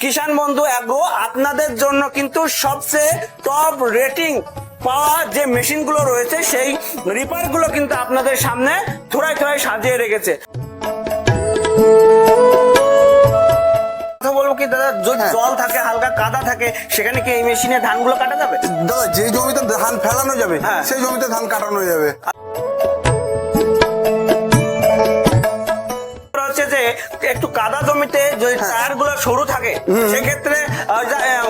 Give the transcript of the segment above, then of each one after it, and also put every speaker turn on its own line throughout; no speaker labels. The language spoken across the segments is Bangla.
কিষান বন্ধু অ্যাগ্রো আপনাদের জন্য কিন্তু সবচেয়ে টপ রেটিং পাওয়া যে মেশিনগুলো রয়েছে সেই রিপারগুলো কিন্তু আপনাদের সামনে থোড়ায় থোড়ায় সাজিয়ে রেখেছে কি দাদা যদি
হ্যাঁ।
জল থাকে হালকা কাদা থাকে সেখানে কি এই মেশিনে ধানগুলো কাটা যাবে
দাদা যে জমিতে ধান ফেলানো যাবে
হ্যাঁ।
সেই জমিতে ধান কাটানো যাবে
একটু কাদা জমিতে যদি
হ্যাঁ।
টায়ারগুলো সরু থাকে সেক্ষেত্রে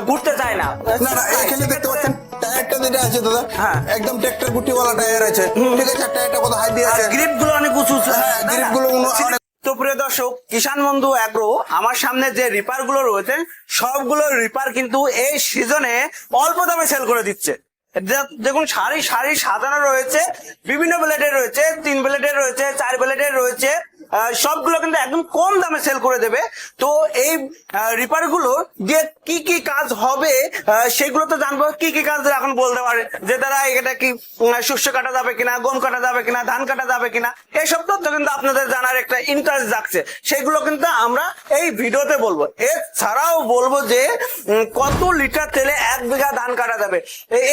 ঘুরতে চায় না।
না না এখানে দেখতে পাচ্ছেন টায়ারটা যেটা আছে দাদা
হ্যাঁ।
একদম ট্রাক্টর গুটিওয়ালা টায়ার আছে। ঠিক আছে টায়ারটা কত হাই দিয়ে আছে।
গ্রিপগুলো অনেক উঁচু উঁচু।
হ্যাঁ গ্রিপগুলো অনেক
তো প্রিয় দর্শক কিষান বন্ধু অ্যাগ্রো আমার সামনে যে রিপারগুলো রয়েছে সবগুলো রিপার কিন্তু এই সিজনে অল্প দামে সেল করে দিচ্ছে। দেখুন সারি সারি সাজানো রয়েছে বিভিন্ন ব্লেডের রয়েছে তিন ব্লেডের রয়েছে চার ব্লেডের রয়েছে। সবগুলো কিন্তু একদম কম দামে সেল করে দেবে। তো এই রিপারগুলো যে কি কি কাজ হবে সেগুলো তো জানব। কি কি কাজ এখন বলতে পারে? যে তারা এটা কি শস্য কাটা যাবে কিনা, গম কাটা যাবে কিনা, ধান কাটা যাবে কিনা এইসব তথ্য কিন্তু আপনাদের জানার একটা ইন্টারেস্ট জাগছে। সেগুলো কিন্তু আমরা এই ভিডিওতে বলব। এছাড়াও বলব যে কত লিটার তেলে এক বিঘা ধান কাটা যাবে?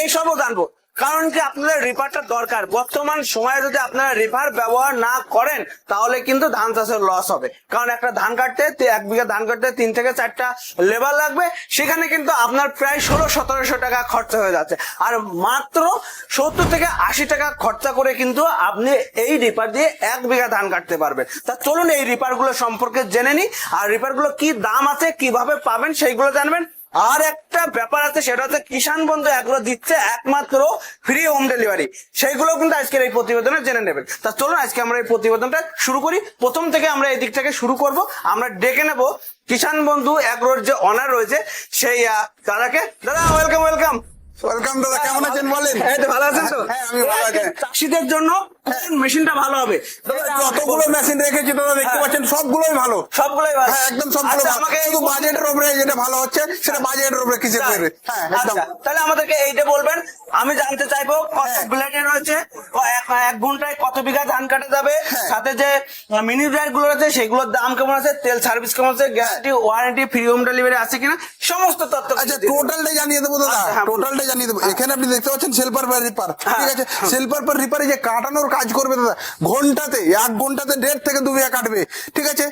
এইসবও জানব। কারণ কি আপনাদের রিপারটা দরকার? বর্তমান সময়ে যদি আপনারা রিপার ব্যবহার না করেন, তাহলে কিন্তু ধান চাষের লস হবে। কারণ একটা ধান কাটতে এক বিঘা ধান কাটতে তিন থেকে চারটা লেবার লাগবে, সেখানে কিন্তু আপনার প্রায় ষোলো, সতেরোশো টাকা খরচা হয়ে যাচ্ছে। আর মাত্র সত্তর থেকে আশি টাকা খরচা করে কিন্তু আপনি এই রিপার দিয়ে এক বিঘা ধান কাটতে পারবেন। তা চলুন এই রিপারগুলো সম্পর্কে জেনে নি আর রিপারগুলো কি দাম আছে, কীভাবে পাবেন, সেইগুলো জানবেন? আর একটা ব্যাপার আছে সেটা হচ্ছে কিষান বন্ধু এগুলো দিচ্ছে একমাত্র ফ্রি হোম ডেলিভারি সেইগুলো কিন্তু আজকের এই প্রতিবেদনে জেনে নেবেন। তা চলুন আজকে আমরা এই প্রতিবেদনটা শুরু করি। প্রথম থেকে আমরা এই দিক থেকে শুরু করব। আমরা ডেকে নেব কিষান বন্ধু এগ্রোর যে অনার রয়েছে সেই দাদাকে। দাদা ওয়েলকাম ওয়েলকাম
ওয়েলকাম দাদা। কেমন আছেন? বলেন।
এই তো ভালো আছেন তো?
হ্যাঁ আমি ভালো আছি।
চাষিদের জন্য মেশিনটা ভালো হবে।
যতগুলো মেশিন রেখেছি দাদা দেখতে
হ্যাঁ।
পাচ্ছেন সবগুলোই ভালো।
সবগুলোই ভালো।
হ্যাঁ একদম সবগুলো
আচ্ছা,
শুধু বাজেটের উপরে যেটা ভালো হচ্ছে সেটা বাজেটের উপরে কিছু করবে। হ্যাঁ একদম।
আচ্ছা, তাহলে আমাদেরকে এইটা বলবেন। আমি জানতে চাইব কত
হ্যাঁ।
ব্লেডে রয়েছে এক ঘন্টায় কত বিঘা ধান কাটা যাবে
হ্যাঁ।
সাথে যে মিনি ড্রাইভগুলো আছে সেগুলোর দাম কেমন আছে তেল সার্ভিস কেমন আছে guarantee warranty free home delivery আছে কিনা সমস্ত তথ্য
আচ্ছা। টোটালটাই জানিয়ে দেবো দাদা।
আচ্ছা, হ্যাঁ,
টোটালটাই জানিয়ে দেবো। এখানে আপনি দেখতে পাচ্ছেন সেলফার পার রিপার
হ্যাঁ,
ঠিক আছে? সেলফার পার রিপারে যে কাটানোর কাজ করবে দাদা। ঘন্টাতে এক ঘন্টাতে দেড় থেকে দু বিঘা কাটবে ঠিক আছে?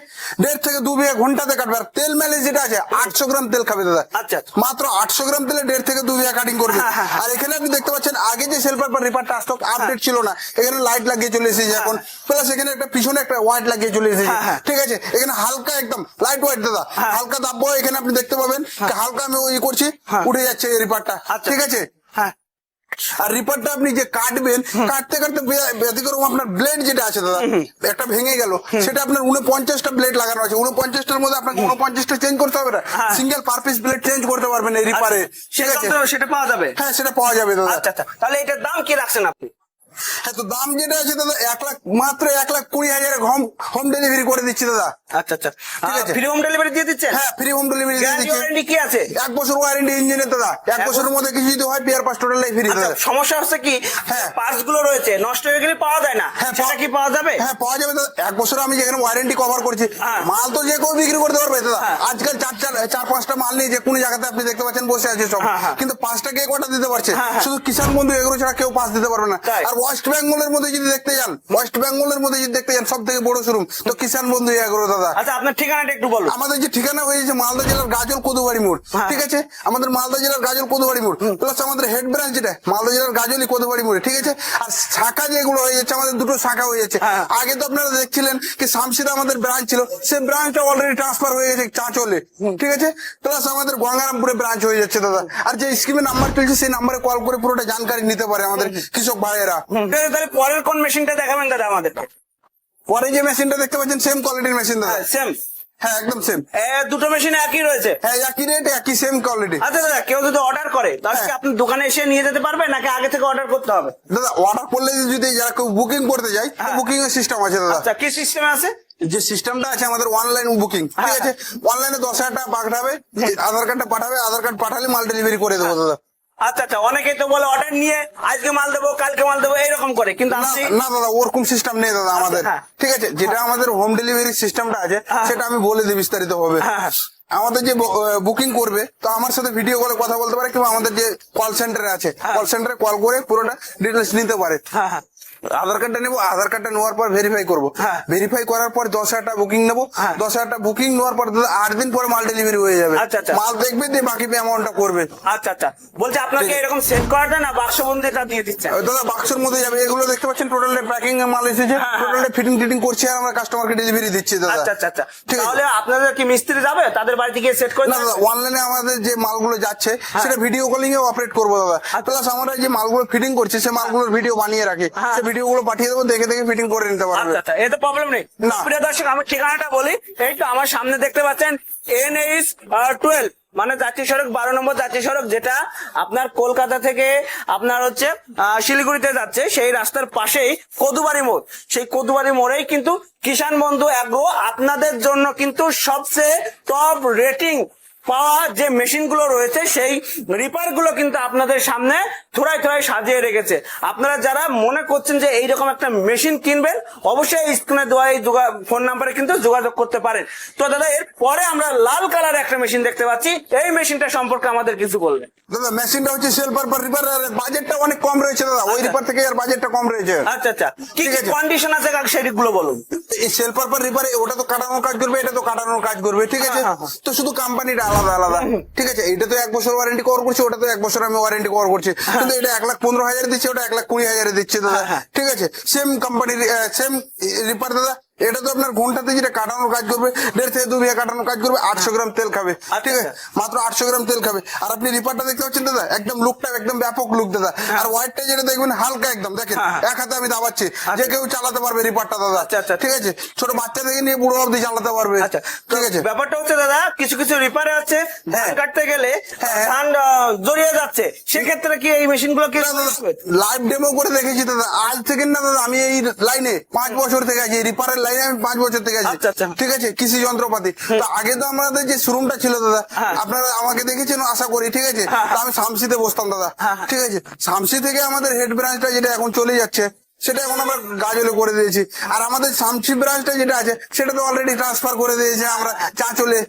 দেড় থেকে দু বিঘা ঘন্টাতে কাটবে। আর তেল মাইলেজ যেটা আছে আটশো গ্রাম তেল খাবে দাদা।
আচ্ছা, আচ্ছা।
মাত্র আটশো গ্রাম তেলে দেড় থেকে দু বিঘা কাটিং করবে।
হ্যাঁ, হ্যাঁ, হ্যাঁ।
আর এখানে আপনি দেখতে পাচ্ছেন আগে যে সেলফার পার রিপারটা আসতো আপডেট ছিল না। এখানে লাইট লাগিয়ে চলে এসেছে এখন। প্লাস এখানে একটা পিছনে একটা ওয়াইট লাগিয়ে চলে এসেছে। ঠিক আছে? এখানে হালকা একদম লাইট ওয়াইট দাদা। হালকা দাব্য এখানে আপনি দেখতে পাবেন। হালকা আমি ওই করছি। উঠে যাচ্ছে রিপারটা
আচ্ছা।
ঠিক আছে?
হ্যাঁ।
আর রিপারটা আপনি যে কাটবেন কাটতে কাটতে ব্যতিক্রম আপনার ব্লেড যেটা আছে দাদা একটা ভেঙে গেল সেটা আপনার উনপঞ্চাশটা ব্লেড লাগানো আছে। উনপঞ্চাশটার মধ্যে আপনাকে উনপঞ্চাশটা চেঞ্জ করতে হবে না। Single per piece blade change করতে পারবেন এই রিপারে
সেটা
আছে?
সেটা পাওয়া যাবে?
হ্যাঁ সেটা পাওয়া যাবে দাদা।
আচ্ছা আচ্ছা তাহলে এটার দাম কি রাখছেন আপনি?
হ্যাঁ তো দাম যেটা আছে দাদা এক লাখ মাত্র এক লাখ কুড়ি হাজার হোম হোম ডেলিভারি করে দিচ্ছি দাদা।
আচ্ছা আচ্ছা। ফ্রি হোম ডেলিভারি দিয়ে দিচ্ছে
হ্যাঁ ফ্রি হোম ডেলিভারি দিয়ে
গ্যারান্টি ওয়ারেন্টি কি আছে?
এক বছর ওয়ারেন্টি ইঞ্জিনের দাদা এক
এক
বছরের মধ্যে কিছু যদি হয় পিয়ার পাস টোটালাই ফ্রি
আচ্ছা,
দাদা
সমস্যা হচ্ছে কি?
হ্যাঁ।
পার্টসগুলো রয়েছে নষ্ট হয়ে গেলে পাওয়া যায় না।
হ্যাঁ,
সেটা কি পাওয়া যাবে?
হ্যাঁ পাওয়া যাবে দাদা এক বছর আমি যেখানে ওয়ারেন্টি কভার করছি
হ্যাঁ।
মাল তো যে কেউ বিক্রি করতে পারবে দাদা।
হ্যাঁ।
আজকাল চার চার চার পাঁচটা মাল নিয়ে যে কোনো জায়গাতে আপনি দেখতে পাচ্ছেন বসে আছে সব।
হ্যাঁ, হ্যাঁ।
কিন্তু পাঁচটা কে কটা দিতে পারছে। শুধু কিষান বন্ধু এগুলো ছাড়া কেউ পাস দিতে পারবে না। আর ওয়েস্ট বেঙ্গলের মধ্যে যদি দেখতে যান ওয়েস্ট বেঙ্গলের মধ্যে যদি দেখতে যান সব থেকে বড় শোরুম তো কিষান বন্ধু এগুলো দাদা।
আচ্ছা আপনার ঠিকানাটা একটু বলুন।
আমাদের যে ঠিকানা হয়েছে মালদা জেলার গাজল কদুবাড়ি মোড়
হ্যাঁ।
ঠিক আছে? আমাদের মালদা জেলার গাজল কদুবাড়ি মোড় প্লাস আমাদের হেড ব্রাঞ্চ যেটা মালদা জেলার গাজলি কদুবাড়ি মোড়ে ঠিক আছে? আর শাখা যেগুলো হয়ে যাচ্ছে আমাদের দুটো শাখা হয়ে যাচ্ছে।
হ্যাঁ।
আগে তো আপনারা দেখছিলেন কি আমাদের ব্রাঞ্চ ছিল সেই ব্রাঞ্চটা অলরেডি ট্রান্সফার হয়ে গেছে চাঁচলে ঠিক আছে? প্লাস আমাদের গঙ্গারামপুরে ব্রাঞ্চ হয়ে যাচ্ছে দাদা। আর যে স্কিমের নাম্বার চলছে সেই নাম্বারে কল করে পুরোটা জানকারি নিতে পারে আমাদের কৃষক ভাইয়েরা।
তাহলে পরের কোন মেশিনটা দেখাবেন দাদা আমাদের?
পরে যে মেশিনটা দেখতে পাচ্ছেন সেম কোয়ালিটির মেশিন দাদা
সেম
হ্যাঁ একদম সেম
দুটো মেশিন একই রয়েছে?
হ্যাঁ একই রেট একই সেম কোয়ালিটি
আচ্ছা দাদা কেউ যদি অর্ডার করে তাহলে কি
হ্যাঁ।
আপনি দোকানে এসে নিয়ে যেতে পারবে নাকি আগে থেকে অর্ডার করতে হবে?
দাদা অর্ডার করলে যদি যারা কেউ বুকিং করতে যায়
হ্যাঁ।
বুকিং এর সিস্টেম আছে দাদা।
আচ্ছা কি সিস্টেম আছে?
যে সিস্টেমটা আছে আমাদের অনলাইন বুকিং ঠিক
হ্যাঁ,
আছে? অনলাইনে দশ হাজার টাকা পাঠাবে আধার কার্ডটা পাঠাবে আধার কার্ড পাঠালে মাল ডেলিভারি করে দেবো দাদা।
আচ্ছা আচ্ছা তো বলে অর্ডার নিয়ে আজকে মাল দেবো কালকে মাল দেবো এইরকম করে। কিন্তু
না দাদা ওরকম সিস্টেম নেই দাদা আমাদের।
হ্যাঁ।
ঠিক আছে যেটা আমাদের হোম ডেলিভারি সিস্টেমটা আছে
হ্যাঁ।
সেটা আমি বলে দিই বিস্তারিত হবে
হ্যাঁ, হ্যাঁ।
আমাদের যে বুকিং করবে তো আমার সাথে ভিডিও কলে কথা বলতে পারে কিংবা আমাদের যে কল সেন্টারে আছে কল সেন্টারে কল করে পুরোটা ডিটেলস নিতে পারে।
হ্যাঁ হ্যাঁ।
আধার কার্ডটা নেব আধার কার্ডটা নেওয়ার পর ভেরিফাই করব।
হ্যাঁ।
ভেরিফাই করার পর দশ হাজার বুকিং নেব।
হ্যাঁ।
দশ হাজার বুকিং নেওয়ার পর আট দিন পরে মাল ডেলিভারি হয়ে যাবে।
আচ্ছা, আচ্ছা।
মাল দেখবে দিয়ে বাকি অ্যামাউন্টটা করবে।
আচ্ছা আচ্ছা। বলছে আপনাকে এরকম সেট করাটা না বাক্স বাক্সবন্দিটা দিয়ে দিচ্ছে
দাদা বাক্সের মধ্যে যাবে। এগুলো দেখতে পাচ্ছেন টোটাল প্যাকিং মাল এসেছে।
হ্যাঁ, হ্যাঁ।
টোটাল ফিটিং টিটিং করছি আর আমরা কাস্টমারকে ডেলিভারি দিচ্ছি দাদা।
আচ্ছা আচ্ছা আচ্ছা।
ঠিক আছে।
তাহলে আপনাদের কি মিস্ত্রি যাবে? তাদের বাড়িতে গিয়ে সেট করে
না দাদা অনলাইনে আমাদের যে মালগুলো যাচ্ছে সেটা ভিডিও কলিং এ অপারেট করব দাদা। প্লাস আমরা যে মালগুলো ফিটিং করছি সে মালগুলোর ভিডিও বানিয়ে রাখি।
হ্যাঁ।
ভিডিও গুলো পাঠিয়ে দেবো দেখে দেখে ফিটিং করে নিতে পারবে।
আচ্ছা আচ্ছা এতে প্রবলেম নেই। প্রিয় দর্শক আমি ঠিকানাটা বলি। এই তো আমার সামনে দেখতে পাচ্ছেন এন এইচ টুয়েলভ মানে জাতীয় সড়ক বারো নম্বর জাতীয় সড়ক যেটা আপনার কলকাতা থেকে আপনার হচ্ছে শিলিগুড়িতে যাচ্ছে। সেই রাস্তার পাশেই কদুবাড়ি মোড়। সেই কদুবাড়ি মোড়েই কিন্তু কিষাণ বন্ধু অ্যাগ্রো আপনাদের জন্য কিন্তু সবচেয়ে টপ রেটিং পাওয়া যে মেশিনগুলো রয়েছে সেই রিপারগুলো কিন্তু আপনাদের সামনে থোড়াই থোড়াই সাজিয়ে রেখেছে। আপনারা যারা মনে করছেন যে এইরকম একটা মেশিন কিনবেন অবশ্যই স্ক্রিনে দেওয়া এই ফোন নাম্বারে কিন্তু যোগাযোগ করতে পারেন। তো দাদা এর পরে আমরা লাল কালার একটা মেশিন দেখতে পাচ্ছি। এই মেশিনটা সম্পর্কে আমাদের কিছু বলবেন।
দাদা মেশিনটা হচ্ছে সেল পারপার রিপার বাজেটটা অনেক কম রয়েছে দাদা। ওই রিপার থেকে আর বাজেটটা কম রয়েছে।
আচ্ছা আচ্ছা। কি
ঠিক
কি
আছে।
কন্ডিশন আছে কাকা সেগুলো বলুন।
এই সেল পারপার রিপারে ওটা তো কাটানোর কাজ করবে এটা তো কাটানোর কাজ করবে ঠিক আছে?
হ্যাঁ, হ্যাঁ।
তো শুধু কোম্পানিটা আলাদা আলাদা। ঠিক আছে এটা তো এক বছর ওয়ারেন্টি কভার করছে ওটা তো এক বছর আমি ওয়ারেন্টি কভার করছি। কিন্তু এটা এক লাখ পনেরো হাজার দিচ্ছে ওটা এক লাখ কুড়ি হাজারে দিচ্ছে দাদা।
হ্যাঁ, হ্যাঁ।
ঠিক আছে সেম কোম্পানির সেম রিপার দাদা? এটা তো আপনার ঘন্টাতে যেটা কাটানোর কাজ করবে দেড় থেকে দু বিঘা কাটানোর কাজ করবে আটশো গ্রাম তেল খাবে ঠিক আছে? মাত্র আটশো গ্রাম তেল খাবে। আর আপনি রিপারটা দেখতে পাচ্ছেন দাদা? একদম লুকটা একদম ব্যাপক লুক দাদা। আর হোয়াইটটা যেটা দেখবেন হালকা একদম দেখেন?
হ্যাঁ, হ্যাঁ।
এক হাতে আমি দাবাচ্ছি। যে কেউ চালাতে পারবে রিপারটা দাদা।
আচ্ছা, আচ্ছা।
ঠিক আছে? ছোট বাচ্চা থেকে নিয়ে বুড়ো অবধি চালাতে পারবে।
আচ্ছা।
ঠিক আছে?
ব্যাপারটা হচ্ছে দাদা কিছু কিছু রিপারে আছে। ধান
হ্যাঁ।
কাটতে গেলে
হ্যাঁ।
ধান জড়িয়ে যাচ্ছে। সেক্ষেত্রে কি এই মেশিনগুলো কি
লাইভ ডেমো করে দেখেছি দাদা। আজ থেকে না দাদা আমি এই লাইনে পাঁচ বছর থেকে আছি। রিপারের লাইনে আমি পাঁচ বছর থেকে আছি।
আচ্ছা, আচ্ছা।
ঠিক আছে কৃষি যন্ত্রপাতি। তো আগে তো আমাদের যে শোরুমটা ছিল দাদা
হ্যাঁ।
আপনারা আমাকে দেখেছেন আশা করি ঠিক আছে?
হ্যাঁ,
আমি শামসিতে বসতাম দাদা।
হ্যাঁ, হ্যাঁ।
ঠিক আছে? শামসি থেকে আমাদের হেড ব্রাঞ্চটা যেটা এখন চলে যাচ্ছে সেটা এখন আমরা গাজলে করে দিয়েছি। আর আমাদের শামসি ব্রাঞ্চটা যেটা আছে সেটা তো অলরেডি ট্রান্সফার করে দিয়েছে আমরা চাঁচলে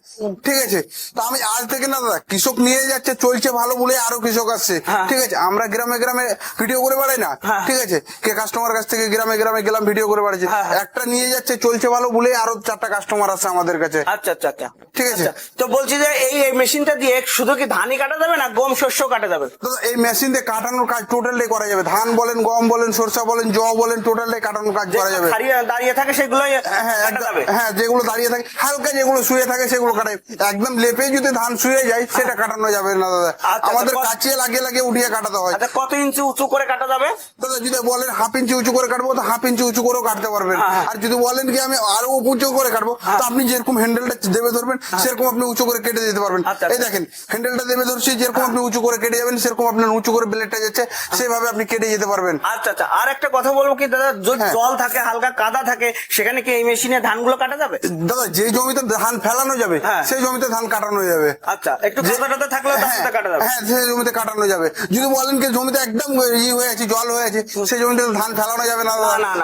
ঠিক আছে? তো আমি আজ থেকে না দাদা কৃষক নিয়ে যাচ্ছে চলছে ভালো বলে আরও কৃষক আসছে।
হ্যাঁ।
ঠিক আছে? আমরা গ্রামে গ্রামে ভিডিও করে বেড়াই না।
হ্যাঁ।
ঠিক আছে? কে কাস্টমার কাছ থেকে গ্রামে গ্রামে গেলাম ভিডিও করে বেড়াচ্ছি
হ্যাঁ।
একটা নিয়ে যাচ্ছে চলছে ভালো বলে আরও চারটা কাস্টমার আসছে আমাদের কাছে।
আচ্ছা আচ্ছা আচ্ছা।
ঠিক আছে।
আচ্ছা, তো বলছি যে এই মেশিনটা দিয়ে শুধু কি ধানই কাটা যাবে না গম শস্য কাটা যাবে?
এই মেশিন দিয়ে কাটানোর কাজ টোটালটাই করা যাবে। ধান বলেন গম বলেন সরষা বলেন জব বলেন টোটালটাই কাটানোর কাজ করা যাবে।
দাঁড়িয়ে থাকে সেগুলোই
হ্যাঁ
কাটা
একদম-
যাবে।
হ্যাঁ যেগুলো দাঁড়িয়ে থাকে হালকা যেগুলো শুয়ে থাকে সেগুলো কাটাই একদম লেপে যদি ধান শুয়ে যায় সেটা কাটানো যাবে না দাদা।
আচ্ছা,
আমাদের
আচ্ছা,
কাচিয়ে লাগিয়ে লাগিয়ে উঠিয়ে কাটাতে হয়।
আচ্ছা কত ইঞ্চি উঁচু করে কাটা যাবে?
দাদা যদি বলেন হাফ ইঞ্চি উঁচু করে কাটবো তো হাফ ইঞ্চি উঁচু করেও কাটতে পারবেন।
হ্যাঁ, হ্যাঁ।
আর যদি বলেন কি আমি আরও উঁচু করে কাটবো তো আপনি যেরকম হ্যান্ডেলটা দেবে ধরবেন সেরকম আপনি উঁচু করে কেটে দিতে পারবেন।
আচ্ছা,
এই
আচ্ছা।
দেখেন হ্যান্ডেলটা দেবে ধরছি যেরকম আপনি উঁচু করে কেটে যাবেন সেরকম আপনার উঁচু করে ব্লেডটা যাচ্ছে সেভাবে আপনি কেটে যেতে পারবেন।
আচ্ছা আচ্ছা। আর একটা কথা বলব কি দাদা যদি
হ্যাঁ।
জল থাকে হালকা কাদা থাকে সেখানে কি এই মেশিনে ধানগুলো কাটা যাবে?
দাদা যে জমিতে ধান ফেলানো যাবে
হ্যাঁ।
সেই জমিতে ধান কাটানো যাবে।
আচ্ছা একটু কাদা টাদা থাকলেও তার
হ্যাঁ,
কাটা যাবে।
হ্যাঁ সেই জমিতে কাটানো যাবে। যদি বলেন কি জমিতে একদম ই হয়ে আছে জল হয়ে আছে সেই জমিতে ধান ফেলানো যাবে না।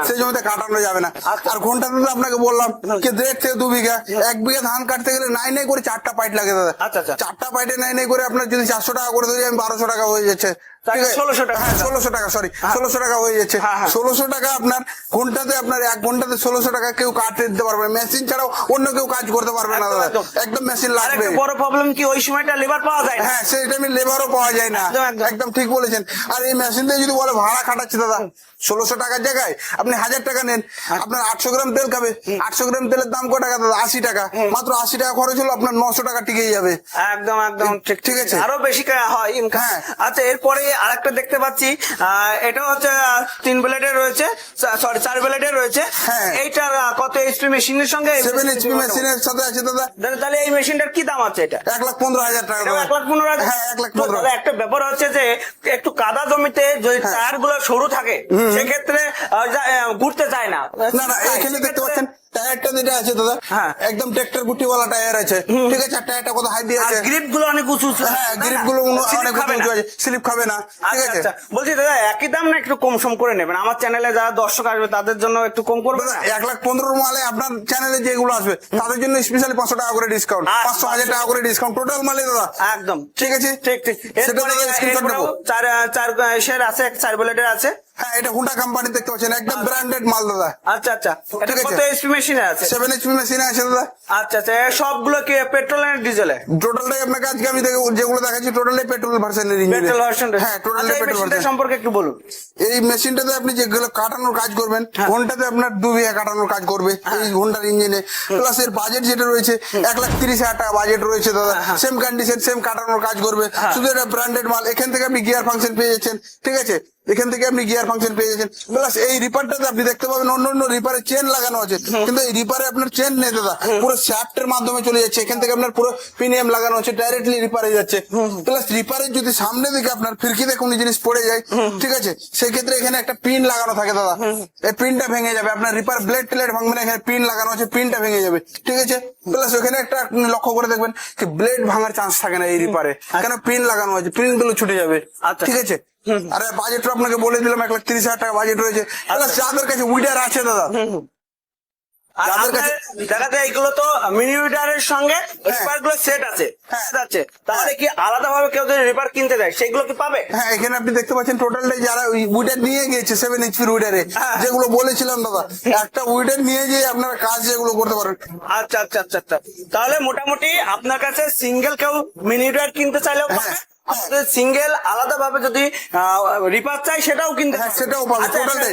সেই জমিতে কাটানো যাবে না।
আচ্ছা।
আর ঘন্টাতে তো আপনাকে বললাম কি দেড় থেকে দু বিঘা এক বিঘা ধান কাটতে গেলে নাই নাই করে চারটা পাইট লাগে দাদা
আচ্ছা, আচ্ছা।
চারটা পাইটে নাই নাই করে আপনার যদি চারশো টাকা করে ধরি আমি বারোশো টাকা হয়ে যাচ্ছে ঠিক আছে?
1600 টাকা।
হ্যাঁ ষোলোশো টাকা সরি ষোলোশো টাকা হয়ে যাচ্ছে।
হ্যাঁ, হ্যাঁ।
ষোলোশো টাকা আপনার ঘন্টাতে আপনার এক ঘন্টাতে ষোলোশো টাকা কেউ কাটতে দিতে পারবে মেশিন ছাড়াও অন্য কেউ কাজ করতে পারবে না দাদা।
একদম।
একদম মেশিন লাগবে।
বড় প্রবলেম কি ওই সময়টা লেবার পাওয়া যায়
হ্যাঁ সেই টাইমে লেবারও পাওয়া যায় না।
একদম, একদম।
একদম ঠিক বলেছেন। আর এই মেশিন দিয়ে যদি বলে ভাড়া খাটাচ্ছে দাদা ষোলোশো টাকার জায়গায় আপনি হাজার টাকা নেন আপনার আটশো গ্রাম তেল খাবে। আটশো গ্রাম তেলের দাম কত টাকা দাদা? আশি টাকা। মাত্র আশি টাকা খরচ হলো আপনার নশো টাকা টিকেই যাবে।
একদম একদম ঠিক
ঠিক আছে।
আরও বেশি হয় ইনকাম
হ্যাঁ।
আচ্ছা এরপরে আরেকটা দেখতে পাচ্ছি। এটা হচ্ছে তিন ব্লেডের রয়েছে। সরি চার ব্লেডের রয়েছে।
হ্যাঁ।
এইটার কত এইচপি মেশিনের সঙ্গে?
সেভেন এইচপি মেশিনের সাথে আছে দাদা।
তাহলে এই মেশিনটার কি দাম আছে এটা?
এক লাখ পনেরো হাজার টাকা
এক লাখ পনেরো হাজার?
হ্যাঁ এক লাখ পনেরো।
একটা ব্যাপার হচ্ছে যে একটু কাদা জমিতে যদি টায়ারগুলো সরু থাকে সেক্ষেত্রে ঘুরতে চায় না।
না না এখানে দেখতে পাচ্ছেন। টায়ারটা যেটা আছে দাদা
হ্যাঁ।
একদম ট্রেক্টর গুটিওয়ালা টায়ার আছে। ঠিক আছে টায়ারটা কত হাই দিয়ে আছে?
গ্রিপগুলো অনেক উঁচু উঁচু।
হ্যাঁ
গ্রিপগুলো
অনেক
খাবে
উঁচু আছে স্লিপ খাবে না। ঠিক
আচ্ছা
আছে।
আচ্ছা। বলছি দাদা একই দাম না একটু কম সম করে নেবেন? আমার চ্যানেলে যারা দর্শক আসবে তাদের জন্য একটু কম করবে
এক লাখ পনেরো মালে আপনার চ্যানেলে যেগুলো আসবে তাদের জন্য স্পেশালি পাঁচশো টাকা করে ডিসকাউন্ট
আচ্ছা,
পাঁচশো হাজার টাকা করে ডিসকাউন্ট টোটাল মালে দাদা।
একদম।
ঠিক আছে?
ঠিক ঠিক।
সেটা
চার চার শের আছে চার বুলেটের আছে।
হ্যাঁ এটা হুন্ডা কোম্পানি দেখতে পাচ্ছেন একদম ব্র্যান্ডেড মাল দাদা।
আচ্ছা আচ্ছা। এটা
ঠিক আছে।
কত এসপি মেশিনে আছে?
সেভেন এইচপি মেশিনে আছে দাদা।
আচ্ছা আচ্ছা সবগুলো কি পেট্রোল না ডিজেলে
টোটালটাই আপনাকে আজকে আমি দেখে যেগুলো দেখাচ্ছি টোটালি পেট্রোল ভার্সনের ইঞ্জিন
পেট্রোল ভার্সন
হ্যাঁ টোটালি
আচ্ছা
পেট্রোল ভার্সন
সম্পর্কে একটু বলুন।
এই মেশিনটাতে আপনি যেগুলো কাটানোর কাজ করবেন
হ্যাঁ।
ঘন্টাতে আপনার দু বিঘা কাটানোর কাজ করবে এই ঘণ্টার ইঞ্জিনে প্লাস এর বাজেট যেটা রয়েছে এক লাখ তিরিশ হাজার টাকা বাজেট রয়েছে দাদা।
হ্যাঁ,
সেম কন্ডিশন সেম কাটানোর কাজ করবে। শুধু এটা ব্র্যান্ডেড মাল। এখান থেকে আপনি গিয়ার ফাংশন পেয়ে যাচ্ছেন ঠিক আছে? এখান থেকে আপনি গিয়ার ফাংশন পেয়ে যাচ্ছেন। প্লাস এই রিপারটাতে আপনি দেখতে পাবেন অন্য অন্য রিপারে চেন লাগানো আছে। কিন্তু এই রিপারে আপনার চেন নেই দাদা। পুরো শ্যাফটের মাধ্যমে চলে যাচ্ছে। এখান থেকে আপনার পুরো প্রিমিয়াম লাগানো আছে ডাইরেক্টলি রিপারে যাচ্ছে। প্লাস রিপারের যদি সামনে দিকে আপনার ফিরকিতে কোনো জিনিস পড়ে যায় ঠিক আছে? সেই ক্ষেত্রে এখানে একটা পিন লাগানো থাকে দাদা। এই পিনটা ভেঙে যাবে। আপনার রিপার ব্লেড টেলেট ভাঙবে না এখানে পিন লাগানো আছে পিনটা ভেঙে যাবে। ঠিক আছে? প্লাস ওখানে একটা আপনি লক্ষ্য করে দেখবেন কি ব্লেড ভাঙার চান্স থাকে না এই রিপারে কেন? পিন লাগানো আছে পিনগুলো ছুটে যাবে।
আচ্ছা।
ঠিক আছে? আরে বাজেটটা আপনাকে বলে দিলাম এক লাখ তিরিশ হাজার টাকা বাজেট রয়েছে। যাদের কাছে উইডার আছে দাদা। যাদের
আপনার
কাছে-
দেখাতে এইগুলো তো মিনি মিটারের সঙ্গে রিপারগুলো সেট আছে
হ্যাঁ।
আছে। তাহলে কি আলাদা ভাবে কেউ যদি রিপার কিনতে যায় সেগুলো কি পাবে?
হ্যাঁ এখানে আপনি দেখতে পাচ্ছেন টোটালটাই যারা উইডার নিয়ে গিয়েছে সেভেন এইচপির উইডারে
হ্যাঁ।
যেগুলো বলেছিলাম দাদা একটা উইডার নিয়ে গিয়ে আপনারা কাজ যেগুলো করতে পারেন।
আচ্ছা আচ্ছা আচ্ছা আচ্ছা। তাহলে মোটামুটি আপনার কাছে সিঙ্গেল কেউ মিনি মিটার কিনতে চাইলেও পাবে।
হ্যাঁ।
সিঙ্গেল আলাদা ভাবে যদি রিপার চাই সেটাও কিনতে
হ্যাঁ, সেটাও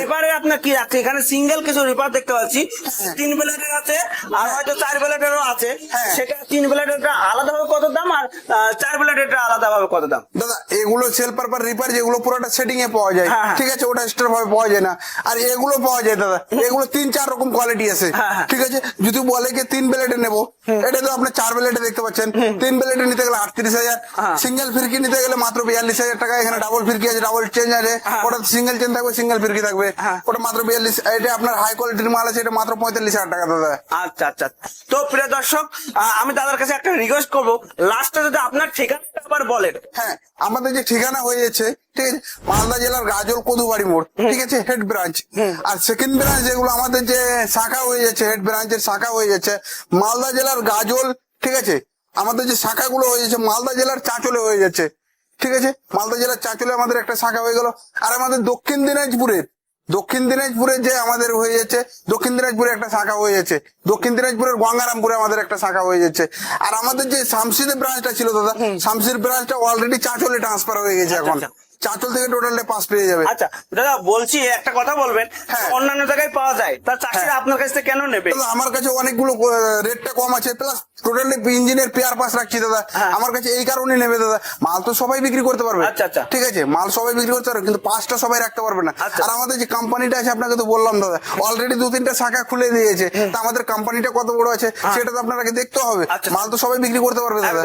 রিপারে আপনার কি আছে? এখানে সিঙ্গেল কিছু রিপার দেখতে পাচ্ছি। তিন ব্লেডের আছে আর হয়তো চার ব্লেডেরও আছে।
হ্যাঁ।
সেটা তিন ব্লেডেরটা কত দাম আর চার ব্লেডেরটা কত দাম?
দাদা এগুলো সেল পারপার রিপার যেগুলো পুরোটা সেটিং এ পাওয়া যায়।
হ্যাঁ, হ্যাঁ।
ঠিক আছে ওটা ভাবে পাওয়া যায় না। আর এগুলো পাওয়া যায় দাদা। এগুলো তিন চার রকম কোয়ালিটি আছে।
হ্যাঁ, হ্যাঁ।
ঠিক আছে যদি বলে যে তিন বেলেটে নেব এটা তো আপনি চার বেলেটে দেখতে পাচ্ছেন। তিন বেলেটে নিতে গেলে আটত্রিশ হাজার।
হ্যাঁ।
সিঙ্গেল ফিরকি নিতে গেলে মাত্র বিয়াল্লিশ হাজার টাকা এখানে ডাবল ফিরকি আছে ডাবল চেঞ্জ আছে।
হ্যাঁ।
ওটা সিঙ্গেল চেন থাকবে সিঙ্গেল ফিরকি থাকবে।
হ্যাঁ।
ওটা মাত্র বিয়াল্লিশ এটা আপনার হাই কোয়ালিটির মাল আছে এটা মাত্র পঁয়তাল্লিশ হাজার টাকা দাদা।
আচ্ছা আচ্ছা। তো প্রিয় দর্শক আমি দাদার কাছে একটা রিকোয়েস্ট করব। লাস্টে যদি আপনার ঠিকানাটা আবার বলেন।
হ্যাঁ আমাদের যে ঠিকানা হয়ে যাচ্ছে ঠিক আছে মালদা জেলার গাজল কদুবাড়ি মোড় ঠিক আছে হেড ব্রাঞ্চ আর সেকেন্ড ব্রাঞ্চ যেগুলো আমাদের যে শাখা হয়ে যাচ্ছে হেড ব্রাঞ্চের শাখা হয়ে যাচ্ছে মালদা জেলার গাজল ঠিক আছে আমাদের যে শাখাগুলো হয়ে যাচ্ছে মালদা জেলার চাঁচলে হয়ে যাচ্ছে ঠিক আছে? মালদা জেলার চাঁচলে আমাদের একটা শাখা হয়ে গেল। আর আমাদের দক্ষিণ দিনাজপুরের দক্ষিণ দিনাজপুরে যে আমাদের হয়ে যাচ্ছে দক্ষিণ দিনাজপুরে একটা শাখা হয়ে যাচ্ছে দক্ষিণ দিনাজপুরের গঙ্গারামপুরে আমাদের একটা শাখা হয়ে যাচ্ছে আর আমাদের যে শামসিদের ব্রাঞ্চটা ছিল দাদা শামসির ব্রাঞ্চটা অলরেডি চাঁচলে ট্রান্সফার হয়ে গেছে এখন। চাঁচল থেকে টোটালে পাস পেয়ে যাবে।
আচ্ছা দাদা বলছি একটা কথা বলবেন।
হ্যাঁ।
অন্যান্য জায়গায় পাওয়া যায়। তার চাষিরা আপনার কাছ থেকে কেন নেবে?
আমার কাছে অনেকগুলো রেটটা কম আছে। প্লাস টোটালি ইঞ্জিনের পেয়ার পাস রাখছি দাদা।
হ্যাঁ।
আমার কাছে এই কারণে নেবে দাদা। মাল তো সবাই বিক্রি করতে পারবে।
আচ্ছা, আচ্ছা।
ঠিক আছে মাল সবাই বিক্রি করতে পারবে কিন্তু পাঁচটা সবাই রাখতে পারবে না।
আচ্ছা।
আর আমাদের যে কোম্পানিটা আছে আপনাকে তো বললাম দাদা অলরেডি দু তিনটা শাখা খুলে দিয়েছে। তা আমাদের কোম্পানিটা কত বড় আছে সেটা তো আপনাকে দেখতে হবে।
আচ্ছা।
মাল তো সবাই বিক্রি করতে পারবে দাদা।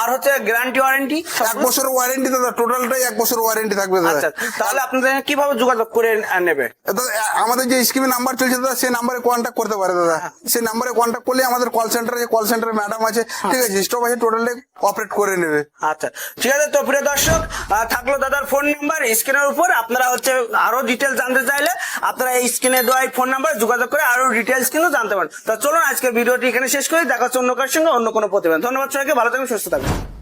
আর হচ্ছে গ্যারান্টি ওয়ারেন্টি
এক বছর ওয়ারেন্টি দাদা টোটালটাই এক বছর ওয়ারেন্টি থাকবে
আচ্ছা তাহলে আপনাদের কীভাবে যোগাযোগ করে নেবে?
আমাদের যে স্কিমে নাম্বার চলছে দাদা সেই নাম্বারে কন্ট্যাক্ট করতে পারে দাদা। সেই নাম্বারে কন্ট্যাক্ট করলে আমাদের কল সেন্টার কল সেন্টারে ম্যাডাম আছে ঠিক আছে স্টপ আছে টোটালি অপারেট করে নেবে।
আচ্ছা ঠিক আছে তো প্রিয় দর্শক থাকল দাদার ফোন নাম্বার স্ক্রিনের উপর। আপনারা হচ্ছে আরও ডিটেল জানতে চাইলে আপনারা এই স্ক্রিনে দেওয়া এই ফোন নাম্বার যোগাযোগ করে আরও ডিটেলস কিন্তু জানতে পারেন। তো চলুন আজকের ভিডিওটি এখানে শেষ করি। দেখা হচ্ছে অন্য কারোর সঙ্গে অন্য কোনো প্রতিবেদন। ধন্যবাদ সবাইকে ভালো থাকবেন সুস্থ থাকবেন।